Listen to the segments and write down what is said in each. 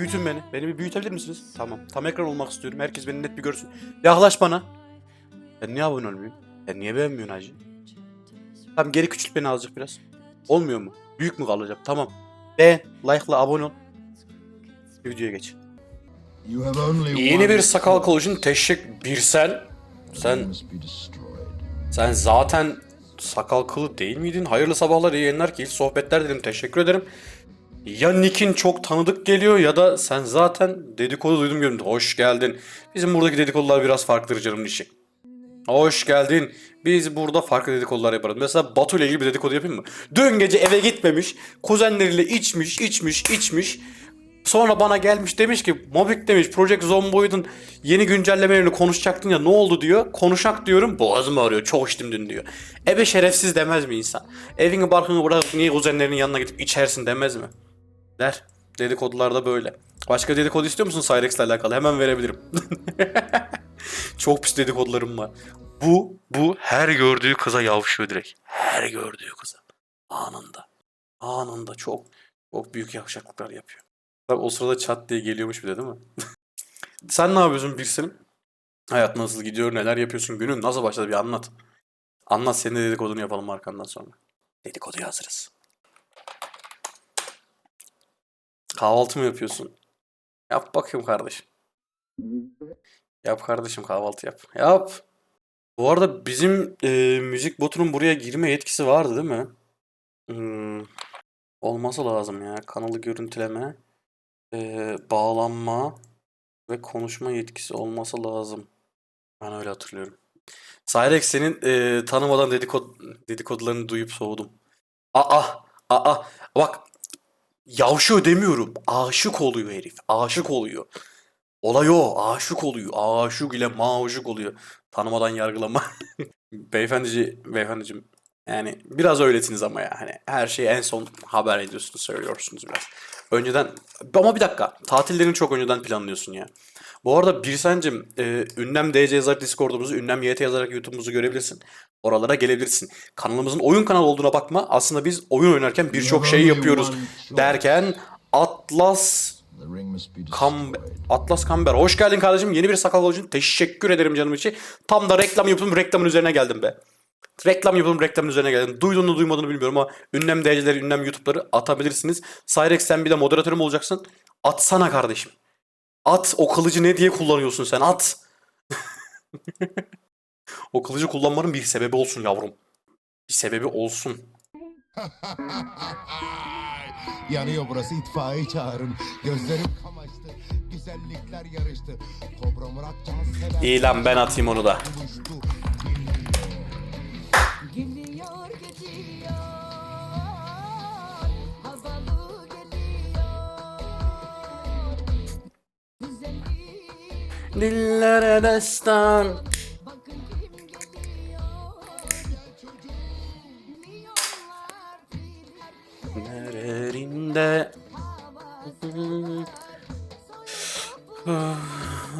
büyütün beni. Beni bir büyütebilir misiniz? Tamam. Tam ekran olmak istiyorum. Herkes beni net bir görsün. Yaklaş bana. Ben niye abone olmuyorum? Ben niye beğenmiyorsun hacı? Tamam geri küçült beni azıcık biraz. Olmuyor mu? Büyük mü kalacak? Tamam. Beğen, like'la abone ol. Videoya geç. Yeni bir sakal kılıcın teşvik Birsel. Sen sen zaten sakal kılı değil miydin? Hayırlı sabahlar, iyi yayınlar, keyifli sohbetler dedim. Teşekkür ederim. Ya Nick'in çok tanıdık geliyor ya da sen zaten dedikodu duydum göründü. Hoş geldin. Bizim buradaki dedikodular biraz farklıdır canımın işi. Hoş geldin. Biz burada farklı dedikodular yaparız. Mesela Batu ile ilgili bir dedikodu yapayım mı? Dün gece eve gitmemiş. Kuzenleriyle içmiş, içmiş, içmiş. Sonra bana gelmiş demiş ki Mobik demiş Project Zomboid'un yeni güncellemelerini konuşacaktın ya ne oldu diyor. Konuşak diyorum boğazım ağrıyor çok içtim dün diyor. Ebe şerefsiz demez mi insan? Evini barkını bırakıp niye kuzenlerinin yanına gidip içersin demez mi? Der. Dedikodularda böyle. Başka dedikodu istiyor musun Cyrex'le alakalı? Hemen verebilirim. Çok pis dedikodularım var. Bu, bu her gördüğü kıza yavşıyor direkt. Her gördüğü kıza. Anında. Anında çok çok büyük yavşaklıklar yapıyor. Tabii o sırada çat diye geliyormuş bir de değil mi? Sen ne yapıyorsun Birsen'im? Hayat nasıl gidiyor? Neler yapıyorsun? Günün nasıl başladı? Bir anlat. Anlat senin de dedikodunu yapalım arkandan sonra. Dedikoduya hazırız. Kahvaltı mı yapıyorsun? Yap bakayım kardeşim. Yap kardeşim kahvaltı yap. Yap. Bu arada bizim e, müzik botunun buraya girme yetkisi vardı değil mi? Hmm, olması lazım ya. Kanalı görüntüleme, e, bağlanma ve konuşma yetkisi olması lazım. Ben öyle hatırlıyorum. Cyrex senin e, tanımadan dedikod dedikodularını duyup soğudum. Aa, aa, bak yavşıyor demiyorum. Aşık oluyor herif. Aşık oluyor. Olay o. Aşık oluyor. Aşık ile maşuk oluyor. Tanımadan yargılama. Beyefendici, beyefendicim. Yani biraz öylesiniz ama ya. Hani her şeyi en son haber ediyorsunuz, söylüyorsunuz biraz. Önceden ama bir dakika. Tatillerini çok önceden planlıyorsun ya. Bu arada Birsen'cim e, Ünlem DC yazarak Discord'umuzu, Ünlem YT yazarak YouTube'umuzu görebilirsin. Oralara gelebilirsin. Kanalımızın oyun kanalı olduğuna bakma. Aslında biz oyun oynarken birçok şey yapıyoruz derken Atlas Kam. Atlas Kamber. Hoş geldin kardeşim. Yeni bir sakal kılıcın. Teşekkür ederim canım için. Tam da reklam yapalım reklamın üzerine geldim be. Reklam yapalım reklamın üzerine geldim. Duyduğunu duymadığını bilmiyorum ama ünlem DC'leri, ünlem YouTube'ları atabilirsiniz. Cyrex sen bir de moderatörüm olacaksın. Atsana kardeşim. At o kılıcı ne diye kullanıyorsun sen at. o kılıcı kullanmanın bir sebebi olsun yavrum. Bir sebebi olsun. Yanıyor burası itfaiye çağırın. Gözlerim kamaştı. Güzellikler yarıştı. Kobra Murat Cansever. İyi lan ben atayım onu da. buluştu. Dillere destan. Filler Nererinde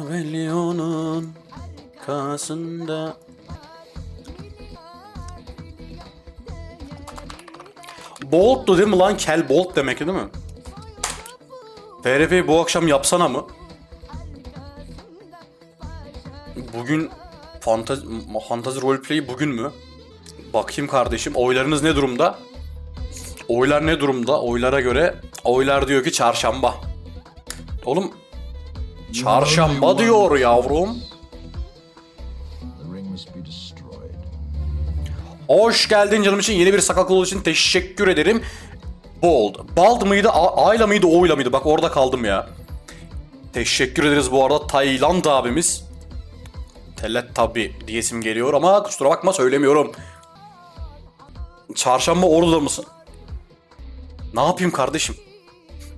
Milyonun kasında Bolt'tu değil mi lan? Kel Bolt demek değil mi? PRP'yi bu akşam yapsana mı? Bugün fantazi, fantazi roleplay bugün mü? Bakayım kardeşim oylarınız ne durumda? Oylar ne durumda? Oylara göre oylar diyor ki çarşamba. Oğlum çarşamba diyor yavrum. Hoş geldin canım için yeni bir sakal kolu için teşekkür ederim. Bold. Bald mıydı? A- Ayla mıydı? Oyla mıydı? Bak orada kaldım ya. Teşekkür ederiz bu arada Tayland abimiz. Tellet tabi diyesim geliyor ama kusura bakma söylemiyorum. Çarşamba Ordu'da mısın? Ne yapayım kardeşim?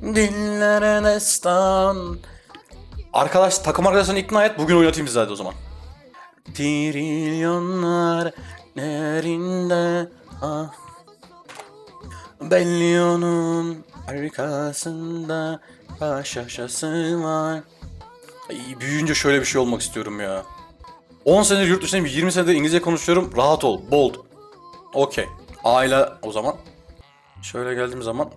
Dillere destan. Arkadaş takım arkadaşlarını ikna et bugün oynatayım size o zaman. Trilyonlar nerinde ah Bellion'un arkasında baş aşası var Ay, Büyüyünce şöyle bir şey olmak istiyorum ya 10 senedir yurt dışındayım 20 senedir İngilizce konuşuyorum rahat ol bold Okey Aile o zaman Şöyle geldiğim zaman.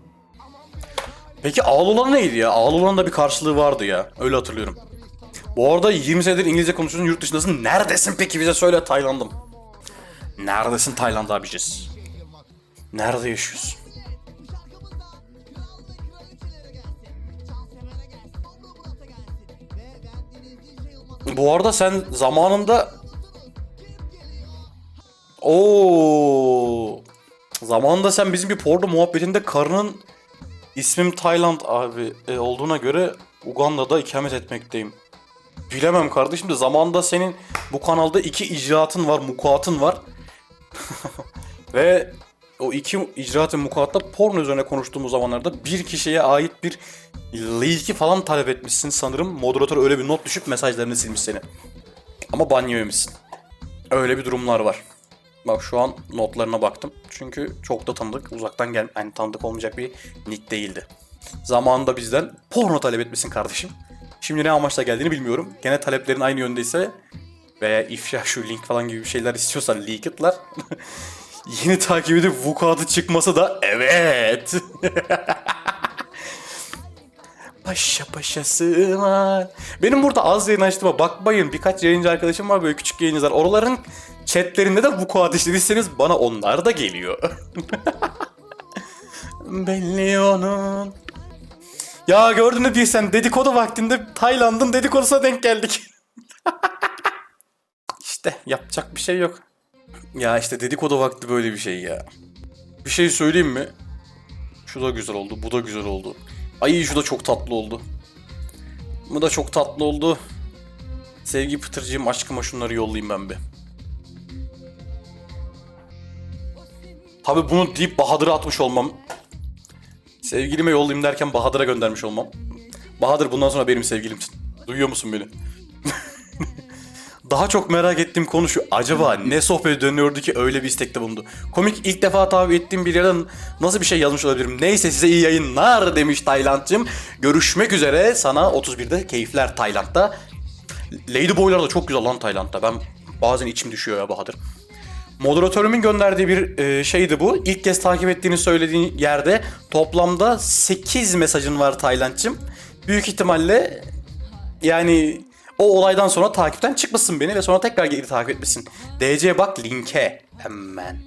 Peki Ağlıoğlan neydi ya? Ağlıoğlan'ın da bir karşılığı vardı ya. Öyle hatırlıyorum. Bu arada 20 senedir İngilizce konuşuyorsun yurt dışındasın. Neredesin peki bize söyle Tayland'ım. Neredesin Tayland abiciz? Nerede yaşıyorsun? Bu arada sen zamanında Oo. Zamanında sen bizim bir porno muhabbetinde karının ismim Tayland abi e, olduğuna göre Uganda'da ikamet etmekteyim. Bilemem kardeşim de zamanında senin bu kanalda iki icraatın var, mukuatın var. Ve o iki icraatın mukuatta porno üzerine konuştuğumuz zamanlarda bir kişiye ait bir linki falan talep etmişsin sanırım. Moderatör öyle bir not düşüp mesajlarını silmiş seni. Ama ban yememişsin. Öyle bir durumlar var. Bak şu an notlarına baktım. Çünkü çok da tanıdık. Uzaktan gel yani tanıdık olmayacak bir nick değildi. Zamanında bizden porno talep etmişsin kardeşim. Şimdi ne amaçla geldiğini bilmiyorum. Gene taleplerin aynı yöndeyse veya ifşa şu link falan gibi bir şeyler istiyorsan leak it'lar. Yeni takip edip vukuatı çıkması da evet. Paşa paşası var. Benim burada az yayın açtığıma bakmayın. Birkaç yayıncı arkadaşım var böyle küçük yayıncılar. Oraların chatlerinde de vukuat işlediyseniz bana onlar da geliyor. Belli onun. Ya gördün mü sen dedikodu vaktinde Tayland'ın dedikodusuna denk geldik. işte yapacak bir şey yok. Ya işte dedikodu vakti böyle bir şey ya. Bir şey söyleyeyim mi? Şu da güzel oldu, bu da güzel oldu. Ay şu da çok tatlı oldu. Bu da çok tatlı oldu. Sevgi Pıtırcığım aşkıma şunları yollayayım ben bir. Tabi bunu deyip Bahadır'a atmış olmam. Sevgilime yollayayım derken Bahadır'a göndermiş olmam. Bahadır bundan sonra benim sevgilimsin. Duyuyor musun beni? Daha çok merak ettiğim konu şu. Acaba ne sohbet dönüyordu ki öyle bir istekte bulundu? Komik ilk defa tabi ettiğim bir yerden nasıl bir şey yazmış olabilirim? Neyse size iyi yayınlar demiş Tayland'cım. Görüşmek üzere sana 31'de keyifler Tayland'da. Ladyboylar da çok güzel lan Tayland'da. Ben bazen içim düşüyor ya Bahadır. Moderatörümün gönderdiği bir e, şeydi bu. İlk kez takip ettiğini söylediğin yerde toplamda 8 mesajın var Tayland'cım. Büyük ihtimalle yani o olaydan sonra takipten çıkmışsın beni ve sonra tekrar geri takip etmişsin. DC bak linke hemen.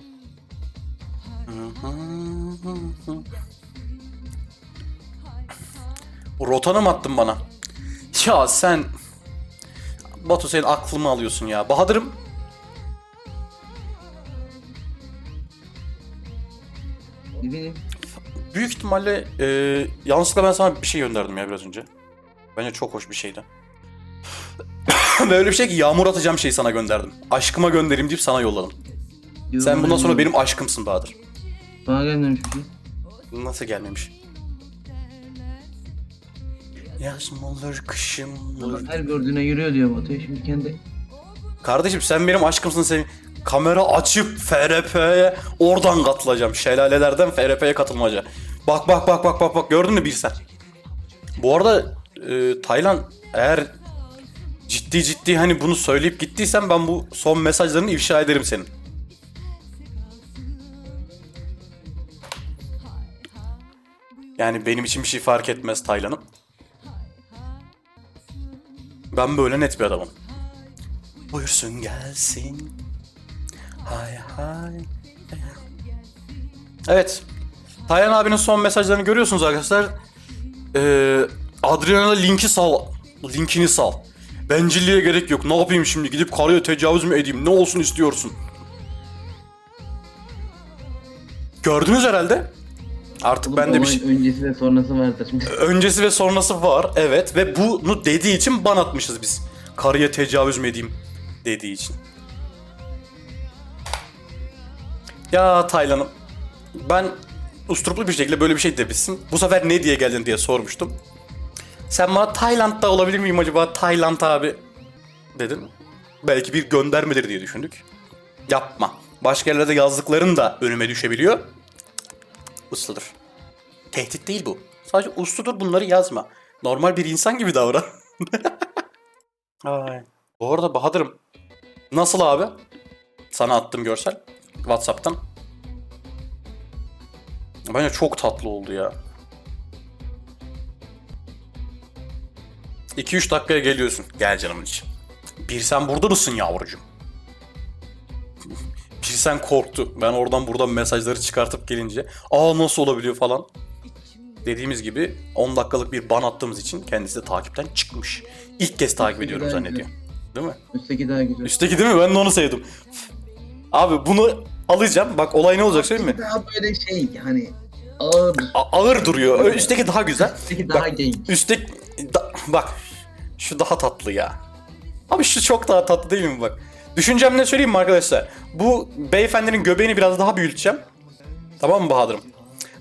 Rotanı mı attın bana? Ya sen... Batu senin aklımı alıyorsun ya. Bahadır'ım. Büyük ihtimalle e, yanlışlıkla ben sana bir şey gönderdim ya biraz önce. Bence çok hoş bir şeydi. Böyle bir şey ki yağmur atacağım şeyi sana gönderdim. Aşkıma göndereyim deyip sana yolladım. Sen bundan sonra benim aşkımsın Bahadır. Bana gelmemiş bir şey. Nasıl gelmemiş? Yaz mı olur, kışım olur? Adam her gördüğüne yürüyor diyor Batu. Şimdi kendi Kardeşim sen benim aşkımsın sen. Kamera açıp FRP'ye oradan katılacağım. Şelalelerden FRP'ye katılmaca. Bak bak bak bak bak bak gördün mü Birser? Bu arada e, Taylan eğer ciddi ciddi hani bunu söyleyip gittiysen ben bu son mesajlarını ifşa ederim senin. Yani benim için bir şey fark etmez Taylan'ım. Ben böyle net bir adamım. Buyursun gelsin. Hay hay. Evet. Taylan abinin son mesajlarını görüyorsunuz arkadaşlar. Ee, Adriana linki sal. Linkini sal. Bencilliğe gerek yok. Ne yapayım şimdi? Gidip karıya tecavüz mü edeyim? Ne olsun istiyorsun? Gördünüz herhalde. Artık ben de bir şey... öncesi ve sonrası vardır. Öncesi ve sonrası var evet ve bunu dediği için ban atmışız biz. Karıya tecavüz mü edeyim dediği için. Ya Taylan'ım ben usturuplu bir şekilde böyle bir şey demişsin. Bu sefer ne diye geldin diye sormuştum. Sen bana Tayland'da olabilir miyim acaba Tayland abi dedin. Belki bir göndermedir diye düşündük. Yapma. Başka yerlerde yazdıkların da önüme düşebiliyor. Usludur. Tehdit değil bu. Sadece usludur bunları yazma. Normal bir insan gibi davran. Ay. Bu arada Bahadır'ım. Nasıl abi? Sana attım görsel. Whatsapp'tan. Bence çok tatlı oldu ya. 2-3 dakikaya geliyorsun. Gel canımın içi. Bir sen burada mısın yavrucuğum? Bir sen korktu. Ben oradan buradan mesajları çıkartıp gelince aa nasıl olabiliyor falan. Dediğimiz gibi 10 dakikalık bir ban attığımız için kendisi de takipten çıkmış. İlk kez takip ediyorum Güzel, zannediyor. Değil mi? Üstteki daha güzel. Üstteki değil mi? Ben de onu sevdim. Abi bunu alacağım. Bak olay ne olacak söyleyeyim mi? Daha böyle şey hani ağır. A- ağır duruyor. Üstteki daha güzel. Üstteki daha Bak, genç. Üstteki... da- bak. Şu daha tatlı ya. Abi şu çok daha tatlı değil mi bak. Düşüncem ne söyleyeyim mi arkadaşlar? Bu beyefendinin göbeğini biraz daha büyüteceğim. Tamam mı Bahadır'ım?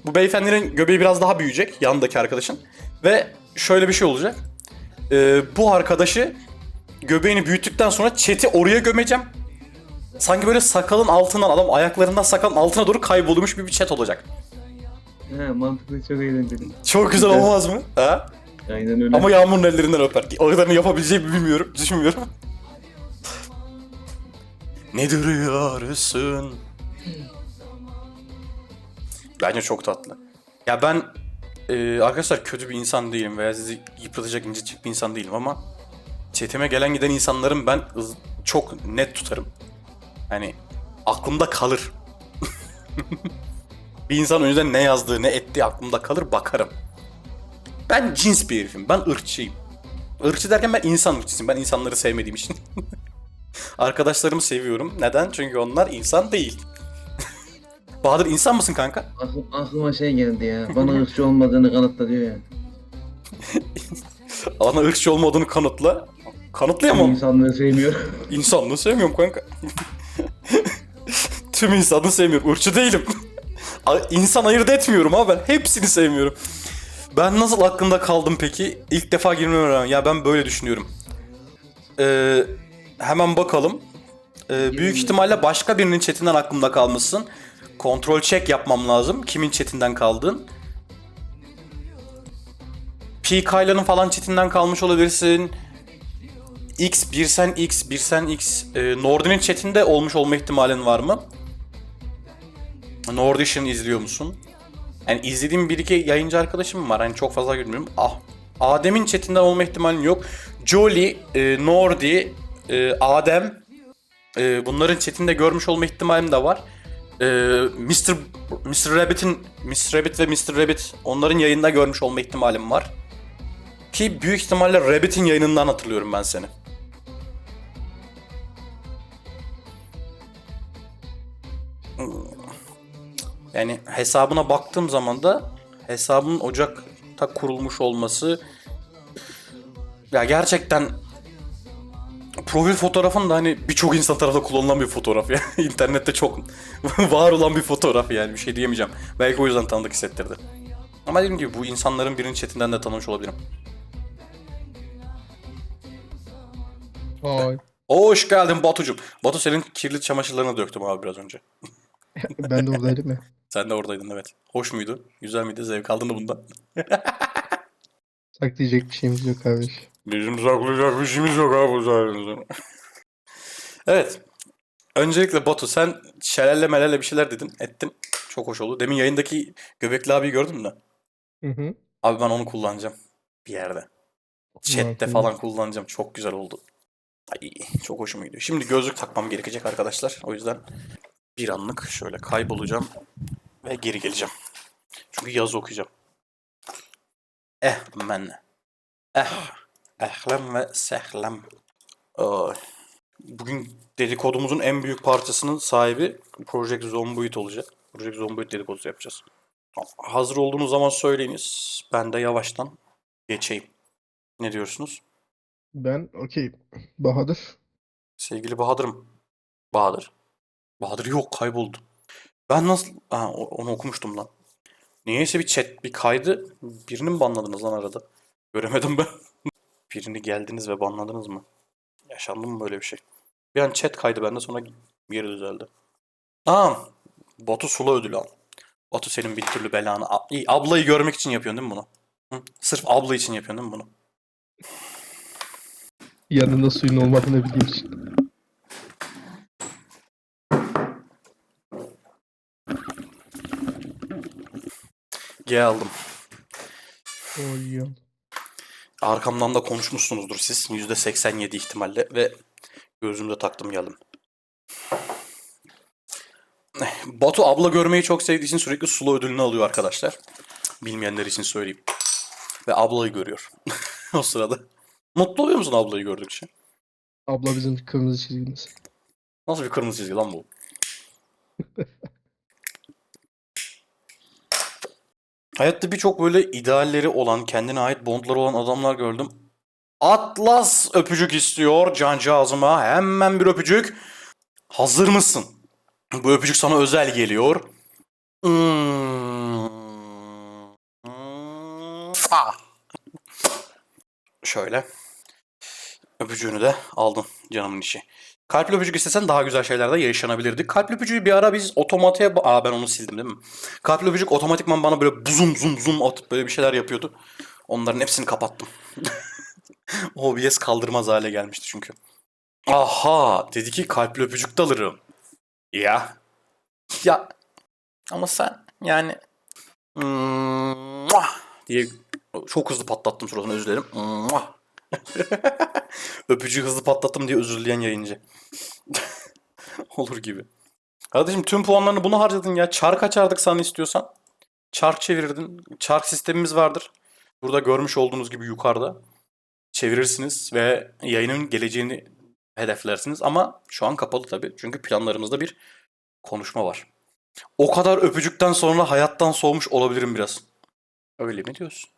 Bu beyefendinin göbeği biraz daha büyüyecek. Yanındaki arkadaşın. Ve şöyle bir şey olacak. Ee, bu arkadaşı göbeğini büyüttükten sonra chat'i oraya gömeceğim. Sanki böyle sakalın altından adam ayaklarından sakalın altına doğru kaybolmuş gibi bir chat olacak. He mantıklı çok eğlenceli. Çok güzel olmaz mı? Ha? Aynen öyle. Ama Yağmur'un ellerinden öper. O kadarını yapabileceğimi bilmiyorum. Düşünmüyorum. ne duruyorsun? Bence çok tatlı. Ya ben e, arkadaşlar kötü bir insan değilim veya sizi yıpratacak, incitecek bir insan değilim ama chatime gelen giden insanların ben çok net tutarım. Hani aklımda kalır. bir insan önceden ne yazdığı, ne ettiği aklımda kalır, bakarım. Ben cins bir herifim. Ben ırkçıyım. Irkçı derken ben insan ırkçısıyım. Ben insanları sevmediğim için. Arkadaşlarımı seviyorum. Neden? Çünkü onlar insan değil. Bahadır insan mısın kanka? Aklım, aklıma şey geldi ya. Bana ırkçı olmadığını kanıtla diyor ya. Bana ırkçı olmadığını kanıtla. Kanıtlayamam. İnsanları sevmiyor. İnsanlığı sevmiyorum kanka. Tüm insanı sevmiyorum. Irkçı değilim. İnsan ayırt etmiyorum ama ben hepsini sevmiyorum. Ben nasıl aklımda kaldım peki? İlk defa girmeme rağmen. Ya ben böyle düşünüyorum. Ee, hemen bakalım. Ee, büyük ihtimalle başka birinin chatinden aklımda kalmışsın. Kontrol check yapmam lazım. Kimin chatinden kaldın? P. Kyle'ın falan chatinden kalmış olabilirsin. X, bir sen X, bir sen X. E, Nordi'nin chatinde olmuş olma ihtimalin var mı? Nordish'in izliyor musun? Yani izlediğim bir iki yayıncı arkadaşım var. Hani çok fazla görmüyorum. Ah. Adem'in chatinden olma ihtimalin yok. Jolly, e, Nordi, e, Adem. e, bunların chatinde görmüş olma ihtimalim de var. E, Mr. Mr. Rabbit'in Mr. Rabbit ve Mr. Rabbit onların yayında görmüş olma ihtimalim var. Ki büyük ihtimalle Rabbit'in yayınından hatırlıyorum ben seni. Yani hesabına baktığım zaman da hesabın Ocak'ta kurulmuş olması ya gerçekten profil fotoğrafın da hani birçok insan tarafından kullanılan bir fotoğraf ya. İnternette çok var olan bir fotoğraf yani bir şey diyemeyeceğim. Belki o yüzden tanıdık hissettirdi. Ama dediğim gibi bu insanların birinin chatinden de tanımış olabilirim. Vay. Hoş geldin Batucuğum. Batu senin kirli çamaşırlarını döktüm abi biraz önce. Ben de oradaydım ya. Sen de oradaydın evet. Hoş muydu? Güzel miydi? Zevk aldın mı bundan? Saklayacak bir şeyimiz yok kardeş. Bizim saklayacak bir şeyimiz yok abi bu sayemizde. evet. Öncelikle Batu sen şelale melale bir şeyler dedin, ettin. Çok hoş oldu. Demin yayındaki göbekli abiyi gördün mü? Hı hı. Abi ben onu kullanacağım. Bir yerde. Chat'te falan kullanacağım. Çok güzel oldu. Ay çok hoşuma gidiyor. Şimdi gözlük takmam gerekecek arkadaşlar. O yüzden bir anlık şöyle kaybolacağım ve geri geleceğim. Çünkü yazı okuyacağım. Eh men. Eh. Ehlem ve sehlem. Ay. Bugün dedikodumuzun en büyük parçasının sahibi Project Zomboid olacak. Project Zomboid dedikodusu yapacağız. Hazır olduğunuz zaman söyleyiniz. Ben de yavaştan geçeyim. Ne diyorsunuz? Ben okey. Bahadır. Sevgili Bahadır'ım. Bahadır. Bahadır yok kayboldu. Ben nasıl... Ha, onu okumuştum lan. Niyeyse bir chat bir kaydı. Birini mi banladınız lan arada? Göremedim ben. Birini geldiniz ve banladınız mı? Yaşandı mı böyle bir şey? Bir an chat kaydı bende sonra geri düzeldi. Aa, Batu Sula ödülü al. Batu senin bir türlü belanı. Ablayı görmek için yapıyorsun değil mi bunu? Hı? Sırf abla için yapıyorsun değil mi bunu? Yanında suyun olmadığını bildiğim için. G aldım. Oy. Arkamdan da konuşmuşsunuzdur siz. %87 ihtimalle ve gözümde taktım geldim. Batu abla görmeyi çok sevdiği için sürekli sulu ödülünü alıyor arkadaşlar. Bilmeyenler için söyleyeyim. Ve ablayı görüyor. o sırada. Mutlu oluyor musun ablayı gördükçe? Abla bizim kırmızı çizgimiz. Nasıl bir kırmızı çizgi lan bu? Hayatta birçok böyle idealleri olan, kendine ait bondları olan adamlar gördüm. Atlas öpücük istiyor cancağızıma. Hemen bir öpücük. Hazır mısın? Bu öpücük sana özel geliyor. Şöyle. Öpücüğünü de aldın canımın işi. Kalpli öpücük istesen daha güzel şeyler de yaşanabilirdi. Kalpli öpücüğü bir ara biz otomatiğe... Aa ben onu sildim değil mi? Kalpli öpücük otomatikman bana böyle buzum zum zum atıp böyle bir şeyler yapıyordu. Onların hepsini kapattım. OBS kaldırmaz hale gelmişti çünkü. Aha dedi ki kalpli öpücük de alırım. Ya. Ya. Ama sen yani... Mwah diye çok hızlı patlattım suratını özür dilerim. Mwah. Öpücüğü hızlı patlattım diye özür dileyen yayıncı. Olur gibi. Kardeşim tüm puanlarını buna harcadın ya. Çark açardık sana istiyorsan. Çark çevirirdin. Çark sistemimiz vardır. Burada görmüş olduğunuz gibi yukarıda. Çevirirsiniz ve yayının geleceğini hedeflersiniz. Ama şu an kapalı tabii. Çünkü planlarımızda bir konuşma var. O kadar öpücükten sonra hayattan soğumuş olabilirim biraz. Öyle mi diyorsun?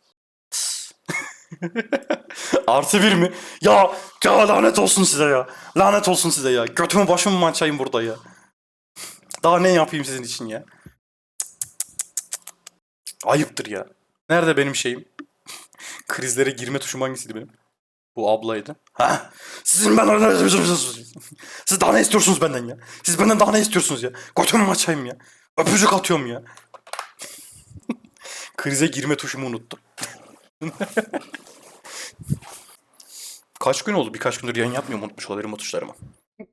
Artı bir mi? Ya, ya lanet olsun size ya. Lanet olsun size ya. Götümü başımı mançayım burada ya. Daha ne yapayım sizin için ya? Ayıptır ya. Nerede benim şeyim? Krizlere girme tuşum hangisiydi benim? Bu ablaydı. Ha? Sizin ben Siz daha ne istiyorsunuz benden ya? Siz benden daha ne istiyorsunuz ya? Götümü açayım ya. Öpücük atıyorum ya. Krize girme tuşumu unuttum. Kaç gün oldu? Birkaç gündür yayın yapmıyorum unutmuş olabilirim o tuşlarımı.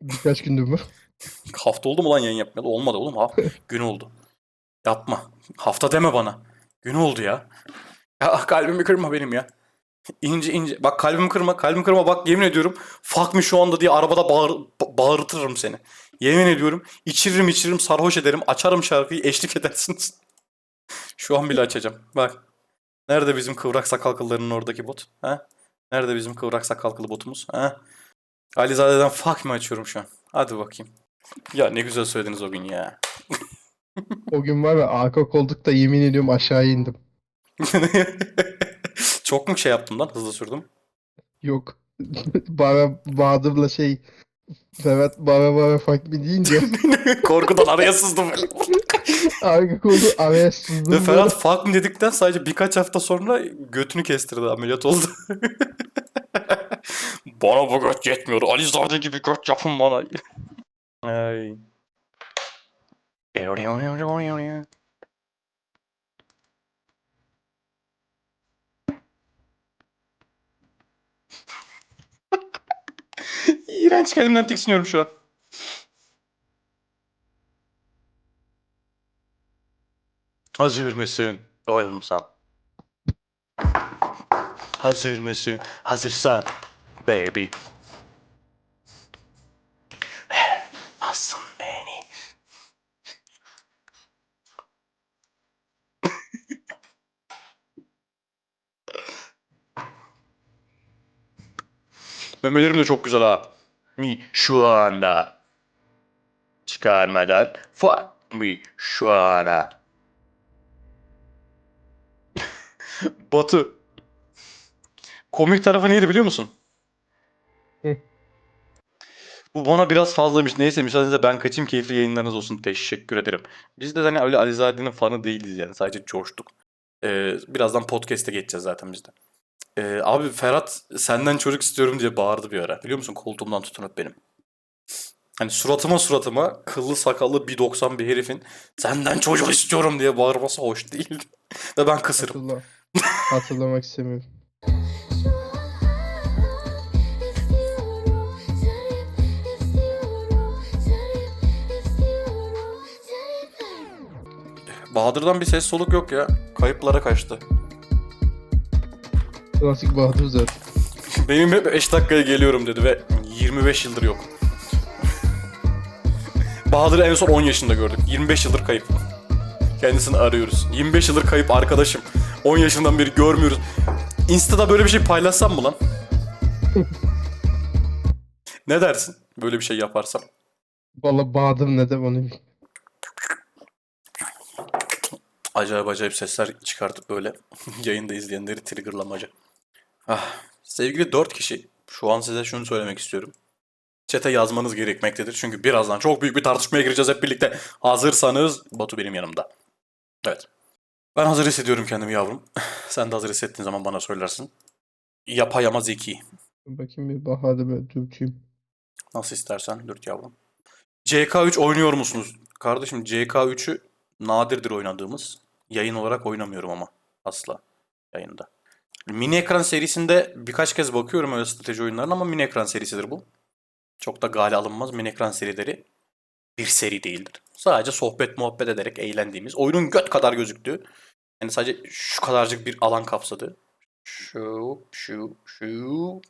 Birkaç gündür mü? Hafta oldu mu lan yayın yapmayalı? Olmadı oğlum. Ha, gün oldu. Yapma. Hafta deme bana. Gün oldu ya. Ya kalbimi kırma benim ya. İnce ince. Bak kalbimi kırma. Kalbimi kırma. Bak yemin ediyorum. Fuck me şu anda diye arabada bağır, ba- bağırtırım seni. Yemin ediyorum. içiririm içiririm sarhoş ederim. Açarım şarkıyı eşlik edersiniz. şu an bile açacağım. Bak. Nerede bizim kıvrak sakal kıllarının oradaki bot? Ha? Nerede bizim kıvrak sakal kılı botumuz? Ha? Alizade'den fuck me açıyorum şu an. Hadi bakayım. Ya ne güzel söylediniz o gün ya. O gün var ya arka koltukta yemin ediyorum aşağı indim. Çok mu şey yaptım lan? Hızlı sürdüm. Yok. Bana Bahadır'la şey Ferhat bana bana farklı deyince Korkudan araya sızdım. arka koltuğu araya sızdım. Ve Ferhat fuck me dedikten sadece birkaç hafta sonra götünü kestirdi. Ameliyat oldu. bana bu göt yetmiyor. Alizade gibi göt yapın bana. Ay. İğrenç kendimden tiksiniyorum şu an. Hazır mısın? Oğlumsan. Hazır mısın? Hazırsan. Baby. Memelerim de çok güzel ha. Mi şu anda. Çıkarmadan. Fuck me şu anda. Batu. Komik tarafı neydi biliyor musun? Bu bana biraz fazlaymış. Neyse müsaadenizle ben kaçayım keyifli yayınlarınız olsun. Teşekkür ederim. Biz de hani öyle Alizade'nin fanı değiliz yani. Sadece coştuk. Ee, birazdan podcast'e geçeceğiz zaten biz de. Ee, abi Ferhat senden çocuk istiyorum diye bağırdı bir ara. Biliyor musun? Koltuğumdan tutunup benim. Hani suratıma suratıma kıllı sakallı 1.90 bir herifin senden çocuk istiyorum diye bağırması hoş değil. Ve ben kısırım. Hatırla. Hatırlamak istemiyorum. Bahadır'dan bir ses soluk yok ya. Kayıplara kaçtı. Klasik Bahadır zaten. Benim hep 5 dakikaya geliyorum dedi ve 25 yıldır yok. Bahadır'ı en son 10 yaşında gördük. 25 yıldır kayıp. Kendisini arıyoruz. 25 yıldır kayıp arkadaşım. 10 yaşından beri görmüyoruz. Insta'da böyle bir şey paylaşsam mı lan? ne dersin? Böyle bir şey yaparsam. Valla Bahadır ne de onu. Acayip acayip sesler çıkartıp böyle yayında izleyenleri triggerlamaca. Ah, sevgili 4 kişi şu an size şunu söylemek istiyorum. Çete yazmanız gerekmektedir. Çünkü birazdan çok büyük bir tartışmaya gireceğiz hep birlikte. Hazırsanız Batu benim yanımda. Evet. Ben hazır hissediyorum kendimi yavrum. Sen de hazır hissettiğin zaman bana söylersin. Yapayama zeki. Bakayım bir Bahadır böyle dürteyim. Nasıl istersen dürt yavrum. CK3 oynuyor musunuz? Kardeşim CK3'ü nadirdir oynadığımız. Yayın olarak oynamıyorum ama asla yayında. Mini ekran serisinde birkaç kez bakıyorum öyle strateji oyunlarına ama mini ekran serisidir bu. Çok da gale alınmaz mini ekran serileri bir seri değildir. Sadece sohbet muhabbet ederek eğlendiğimiz, oyunun göt kadar gözüktüğü, yani sadece şu kadarcık bir alan kapsadığı, şu, şu, şu,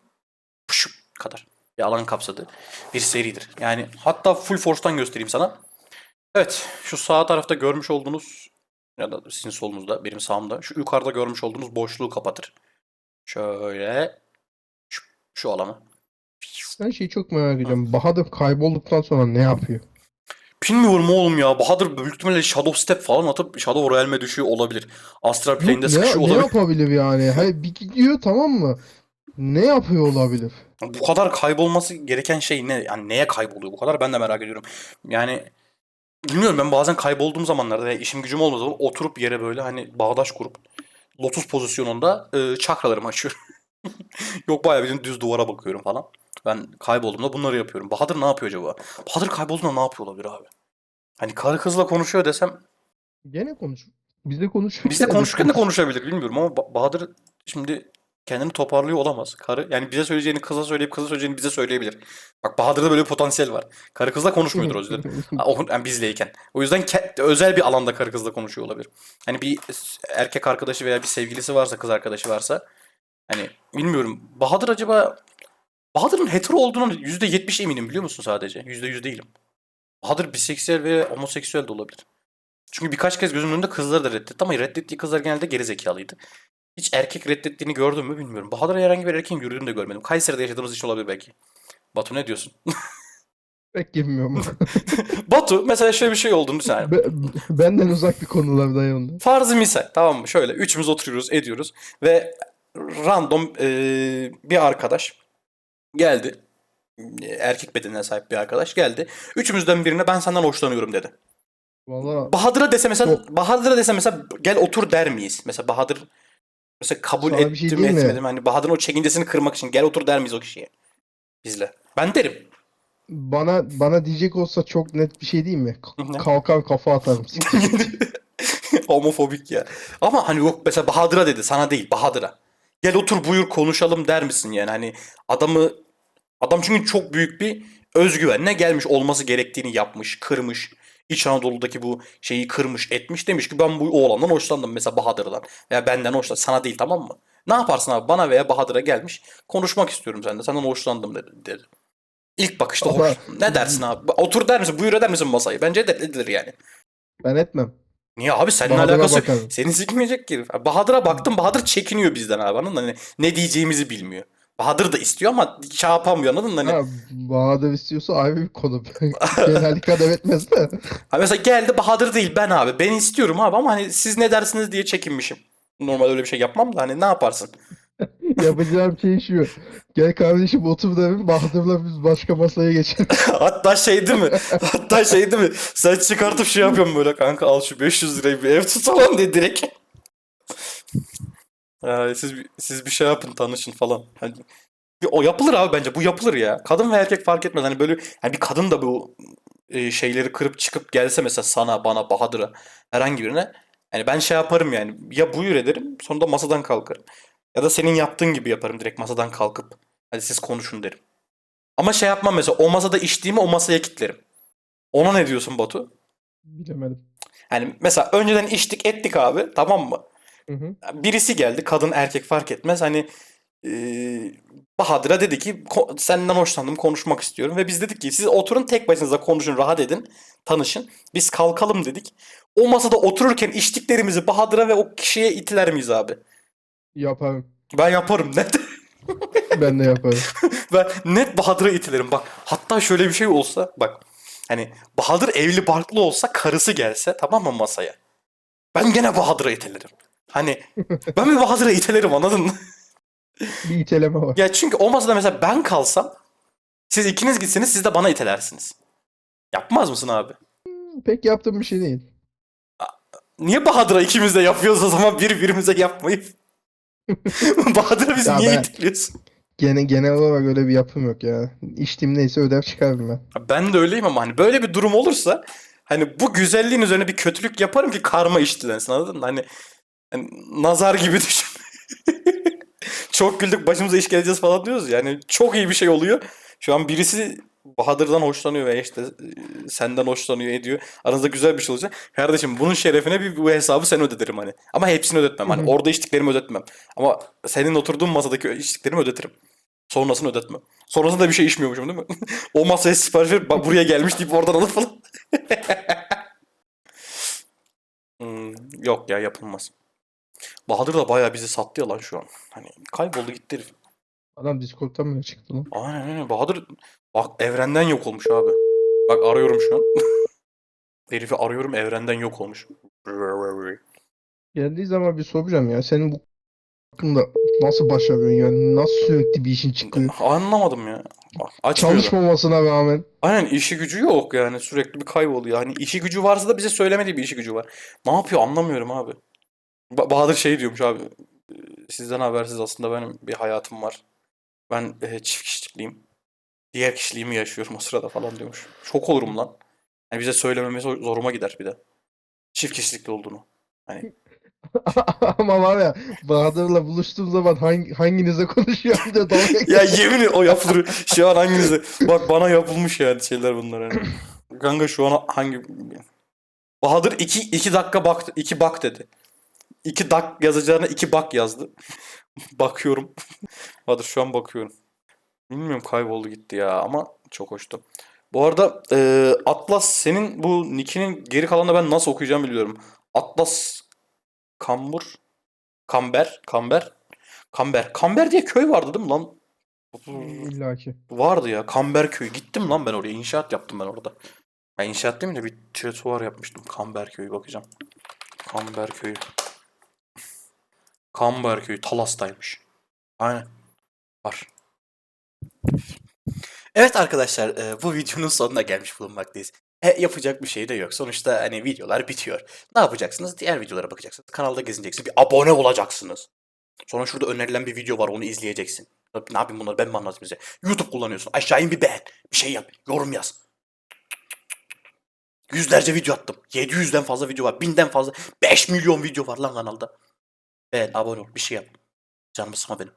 şu kadar bir alan kapsadı. Bir seridir. Yani hatta full force'tan göstereyim sana. Evet, şu sağ tarafta görmüş olduğunuz ya da sizin solunuzda, benim sağımda, şu yukarıda görmüş olduğunuz boşluğu kapatır. Şöyle şu, şu alanı. Ben şeyi çok merak ediyorum. Bahadır kaybolduktan sonra ne yapıyor? Bilmiyorum oğlum ya. Bahadır büyük ihtimalle Shadow Step falan atıp Shadow Realm'e düşüyor olabilir. Astral Plane'de ne, sıkışıyor ne olabilir. yapabilir yani? Hayır bir gidiyor tamam mı? Ne yapıyor olabilir? Bu kadar kaybolması gereken şey ne? Yani neye kayboluyor bu kadar? Ben de merak ediyorum. Yani bilmiyorum ben bazen kaybolduğum zamanlarda veya işim gücüm olmadığı zaman oturup yere böyle hani bağdaş kurup lotus pozisyonunda e, çakralarımı açıyorum. Yok bayağı bildiğin düz duvara bakıyorum falan. Ben kaybolduğumda bunları yapıyorum. Bahadır ne yapıyor acaba? Bahadır kaybolduğunda ne yapıyor olabilir abi? Hani karı kızla konuşuyor desem Gene konuş. Biz de konuşurken Biz de konuşurken de konuşabilir bilmiyorum ama Ba- Bahadır şimdi kendini toparlıyor olamaz. Karı yani bize söyleyeceğini kıza söyleyip kıza söyleyeceğini bize söyleyebilir. Bak Bahadır'da böyle bir potansiyel var. Karı kızla konuşmuyordur o yüzden. Yani bizleyken. O yüzden ke- özel bir alanda karı kızla konuşuyor olabilir. Hani bir erkek arkadaşı veya bir sevgilisi varsa, kız arkadaşı varsa hani bilmiyorum. Bahadır acaba Bahadır'ın hetero olduğunu %70 eminim biliyor musun sadece? %100 değilim. Bahadır biseksüel ve homoseksüel de olabilir. Çünkü birkaç kez gözümün önünde kızları da reddetti ama reddettiği kızlar genelde gerizekalıydı. Hiç erkek reddettiğini gördün mü bilmiyorum. Bahadır'a herhangi bir erkeğin yürüdüğünü de görmedim. Kayseri'de yaşadığımız için olabilir belki. Batu ne diyorsun? Pek bilmiyorum. Batu mesela şöyle bir şey olduğunu sen. Be- benden uzak bir konulardayım onda. Farzı misal tamam mı? Şöyle üçümüz oturuyoruz ediyoruz ve random eee, bir arkadaş geldi. Erkek bedenine sahip bir arkadaş geldi. Üçümüzden birine ben senden hoşlanıyorum dedi. Valla Bahadır'a dese mesela. Bahadır'a dese mesela gel otur der miyiz? Mesela Bahadır mesela kabul Sana bir şey ettim diyeyim mi? etmedim. Hani Bahadır'ın o çekincesini kırmak için gel otur der miyiz o kişiye? Bizle. Ben derim. bana bana diyecek olsa çok net bir şey değil mi? K- Ne? Kalkar kafa atarım. Homofobik ya. Ama hani yok mesela Bahadır'a dedi sana değil Bahadır'a. Gel otur buyur konuşalım der misin yani hani adamı adam çünkü çok büyük bir özgüvenle gelmiş olması gerektiğini yapmış, kırmış. İç Anadolu'daki bu şeyi kırmış, etmiş demiş ki ben bu oğlandan hoşlandım mesela Bahadır'dan veya benden hoşlandım. Sana değil tamam mı? Ne yaparsın abi? Bana veya Bahadır'a gelmiş. Konuşmak istiyorum senden. Senden hoşlandım dedi. dedi. İlk bakışta Ama- hoş. Ne dersin abi? Otur der misin? Buyur eder misin masayı? Bence reddedilir yani. Ben etmem. Niye abi seninle Bahadır'a alakası bakarım. Seni sikmeyecek ki. Bahadır'a baktım Bahadır çekiniyor bizden abi anladın mı? Hani ne diyeceğimizi bilmiyor. Bahadır da istiyor ama şey yapamıyor anladın mı? Hani, Ha, Bahadır istiyorsa ayrı bir konu. Genellikle de etmez de. ha mesela geldi Bahadır değil ben abi. Ben istiyorum abi ama hani siz ne dersiniz diye çekinmişim. Normal öyle bir şey yapmam da hani ne yaparsın? Yapacağım şey şu. Gel kardeşim otur derim. Bahadır'la biz başka masaya geçelim. Hatta şey değil mi? Hatta şey değil mi? Sen çıkartıp şey yapıyorsun böyle kanka al şu 500 lirayı bir ev tutalım diye direkt. Ee, siz, siz bir şey yapın tanışın falan. Hani, bir- o yapılır abi bence bu yapılır ya. Kadın ve erkek fark etmez. Hani böyle hani bir kadın da bu e, şeyleri kırıp çıkıp gelse mesela sana bana Bahadır'a herhangi birine yani ben şey yaparım yani ya buyur ederim sonra da masadan kalkarım. Ya da senin yaptığın gibi yaparım direkt masadan kalkıp. Hadi siz konuşun derim. Ama şey yapmam mesela o masada içtiğimi o masaya kilitlerim. Ona ne diyorsun Batu? Bilemedim. Yani mesela önceden içtik ettik abi tamam mı? Hı hı. Birisi geldi kadın erkek fark etmez hani e, Bahadır'a dedi ki "Ko- senden hoşlandım konuşmak istiyorum ve biz dedik ki siz oturun tek başınıza konuşun rahat edin tanışın biz kalkalım dedik. O masada otururken içtiklerimizi Bahadır'a ve o kişiye itiler miyiz abi? Yaparım. Ben yaparım net. Ben de yaparım. Ben net Bahadır'a itilerim bak. Hatta şöyle bir şey olsa bak. Hani Bahadır evli barklı olsa karısı gelse tamam mı masaya? Ben gene Bahadır'a itelerim. Hani ben bir Bahadır'a itelerim anladın mı? Bir iteleme var. Ya çünkü o masada mesela ben kalsam siz ikiniz gitseniz siz de bana itelersiniz. Yapmaz mısın abi? Pek yaptığım bir şey değil. Niye Bahadır'a ikimiz de yapıyoruz o zaman birbirimize yapmayıp? Bahadır'a biz Ya niye ben- itiliyorsun? Gene genel olarak öyle bir yapım yok ya. İçtiğim neyse ödev çıkarım ben. Ben de öyleyim ama hani böyle bir durum olursa hani bu güzelliğin üzerine bir kötülük yaparım ki karma iştilensin anladın mı? Hani, hani nazar gibi düşün. çok güldük başımıza iş geleceğiz falan diyoruz ya. Yani çok iyi bir şey oluyor. Şu an birisi Bahadır'dan hoşlanıyor ve işte e, senden hoşlanıyor ediyor. Aranızda güzel bir şey olacak. Kardeşim bunun şerefine bir bu hesabı sen öde derim hani. Ama hepsini ödetmem. Hani orada içtiklerimi ödetmem. Ama senin oturduğun masadaki içtiklerimi ödetirim. Sonrasını ödetmem. Sonrasında da bir şey içmiyormuşum değil mi? o masaya sipariş verip bak buraya gelmiş deyip oradan alıp falan. Hmm, yok ya yapılmaz. Bahadır da bayağı bizi sattı ya lan şu an. Hani kayboldu gitti herif. Adam Discord'tan bile çıktı lan. Aynen aynen. Bahadır bak evrenden yok olmuş abi. Bak arıyorum şu an. Herifi arıyorum evrenden yok olmuş. Geldiği zaman bir soracağım ya. Senin bu hakkında nasıl başarıyorsun yani? Nasıl sürekli bir işin çıkıyor? Anlamadım ya. Bak, açmıyor da. Çalışmamasına rağmen. Aynen işi gücü yok yani sürekli bir kayboluyor. Hani işi gücü varsa da bize söylemediği bir işi gücü var. Ne yapıyor anlamıyorum abi. Ba- Bahadır şey diyormuş abi. Sizden habersiz aslında benim bir hayatım var. Ben e, çift kişilikliyim. Diğer kişiliğimi yaşıyorum o sırada falan diyormuş. Şok olurum lan. Hani bize söylememesi zoruma gider bir de. Çift kişilikli olduğunu. Ama var ya Bahadır'la buluştuğum zaman hangi, hanginize konuşuyorum diye dalga Ya geçiyor. yemin o yapılır. Şu an hanginize. Bak bana yapılmış yani şeyler bunlar hani. Kanka şu an hangi... Bahadır iki, iki dakika bak, iki bak dedi. İki dak yazacağına iki bak yazdı. Bakıyorum. Bahadır şu an bakıyorum. Bilmiyorum kayboldu gitti ya ama çok hoştu. Bu arada e, Atlas senin bu nickinin geri kalanını ben nasıl okuyacağımı biliyorum. Atlas Kambur Kamber Kamber Kamber Kamber diye köy vardı değil mi lan? İlla ki. Vardı ya Kamberköy. Gittim lan ben oraya. İnşaat yaptım ben orada. Ben inşaat değil mi de bir tiyatro yapmıştım. Kamberköy bakacağım. Kamberköy. Kamberköy Talas'taymış. Aynen. Var. Evet arkadaşlar e, bu videonun sonuna gelmiş bulunmaktayız. E, yapacak bir şey de yok. Sonuçta hani videolar bitiyor. Ne yapacaksınız? Diğer videolara bakacaksınız. Kanalda gezineceksiniz. Bir abone olacaksınız. Sonra şurada önerilen bir video var onu izleyeceksin. Ne yapayım bunları ben mi anlatayım size? YouTube kullanıyorsun. Aşağı in bir beğen. Bir şey yap. Yorum yaz. Yüzlerce video attım. 700'den fazla video var. 1000'den fazla. 5 milyon video var lan kanalda. Beğen, abone ol. Bir şey yap. Canımı sıkma benim.